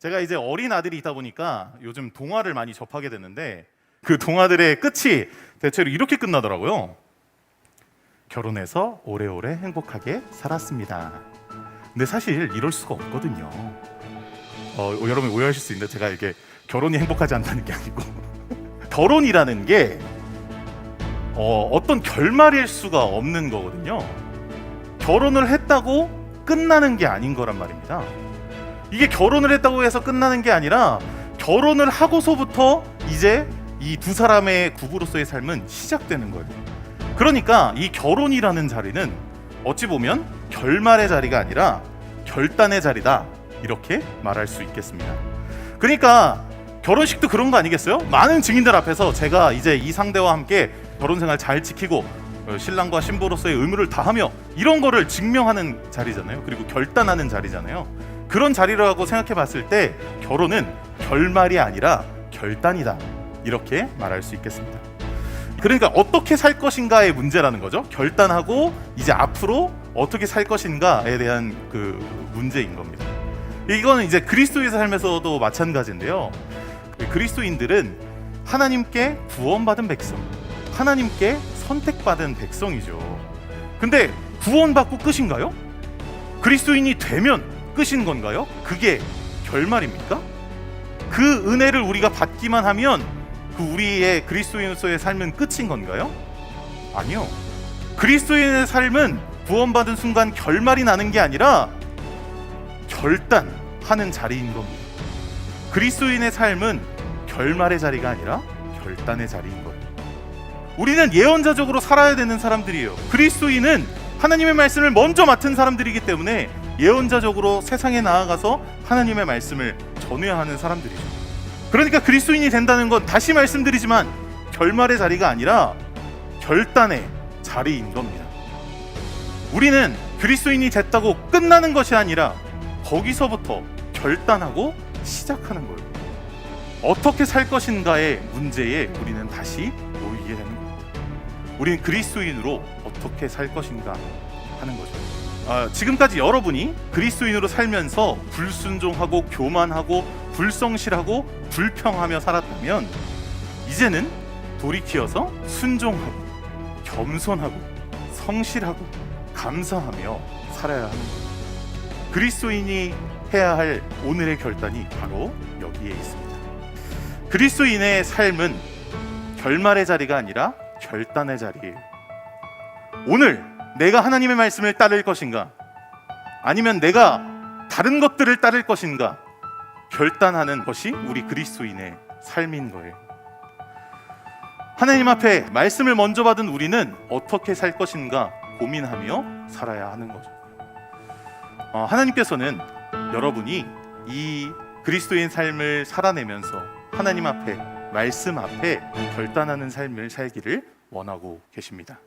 제가 이제 어린 아들이 있다 보니까 요즘 동화를 많이 접하게 되는데 그 동화들의 끝이 대체로 이렇게 끝나더라고요. 결혼해서 오래오래 행복하게 살았습니다. 근데 사실 이럴 수가 없거든요. 어, 여러분 오해하실 수 있는데 제가 이게 결혼이 행복하지 않다는 게 아니고 결혼이라는 게 어, 어떤 결말일 수가 없는 거거든요. 결혼을 했다고 끝나는 게 아닌 거란 말입니다. 이게 결혼을 했다고 해서 끝나는 게 아니라 결혼을 하고서부터 이제 이 두 사람의 부부로서의 삶은 시작되는 거예요. 그러니까 이 결혼이라는 자리는 어찌 보면 결말의 자리가 아니라 결단의 자리다 이렇게 말할 수 있겠습니다. 그러니까 결혼식도 그런 거 아니겠어요? 많은 증인들 앞에서 제가 이제 이 상대와 함께 결혼 생활 잘 지키고 어, 신랑과 신부로서의 의무를 다하며 이런 거를 증명하는 자리잖아요. 그리고 결단하는 자리잖아요. 그런 자리라고 생각해 봤을 때 결혼은 결말이 아니라 결단이다. 이렇게 말할 수 있겠습니다. 그러니까 어떻게 살 것인가의 문제라는 거죠. 결단하고 이제 앞으로 어떻게 살 것인가에 대한 그 문제인 겁니다. 이거는 이제 그리스도의 삶에서도 마찬가지인데요. 그 그리스도인들은 하나님께 구원받은 백성, 하나님께 선택받은 백성이죠. 근데 구원받고 끝인가요? 그리스도인이 되면 끝인 건가요? 그게 결말입니까? 그 은혜를 우리가 받기만 하면 그 우리의 그리스도인으로서의 삶은 끝인 건가요? 아니요. 그리스도인의 삶은 구원받은 순간 결말이 나는 게 아니라 결단하는 자리인 겁니다. 그리스도인의 삶은 결말의 자리가 아니라 결단의 자리인 거예요. 우리는 예언자적으로 살아야 되는 사람들이에요. 그리스도인은 하나님의 말씀을 먼저 맡은 사람들이기 때문에 예언자적으로 세상에 나아가서 하나님의 말씀을 전해야 하는 사람들이죠. 그러니까 그리스도인이 된다는 건 다시 말씀드리지만 결말의 자리가 아니라 결단의 자리인 겁니다. 우리는 그리스도인이 됐다고 끝나는 것이 아니라 거기서부터 결단하고 시작하는 거예요. 어떻게 살 것인가의 문제에 우리는 다시 놓이게 되는 겁니다. 우리는 그리스도인으로 어떻게 살 것인가 하는 거죠. 아, 지금까지 여러분이 그리스도인으로 살면서 불순종하고 교만하고 불성실하고 불평하며 살았다면 이제는 돌이키어서 순종하고 겸손하고 성실하고 감사하며 살아야 하는 거예요. 그리스도인이 해야 할 오늘의 결단이 바로 여기에 있습니다. 그리스도인의 삶은 결말의 자리가 아니라 결단의 자리예요. 오늘 내가 하나님의 말씀을 따를 것인가? 아니면 내가 다른 것들을 따를 것인가? 결단하는 것이 우리 그리스도인의 삶인 거예요. 하나님 앞에 말씀을 먼저 받은 우리는 어떻게 살 것인가 고민하며 살아야 하는 거죠. 어, 하나님께서는 여러분이 이 그리스도인 삶을 살아내면서 하나님 앞에 말씀 앞에 결단하는 삶을 살기를 원하고 계십니다.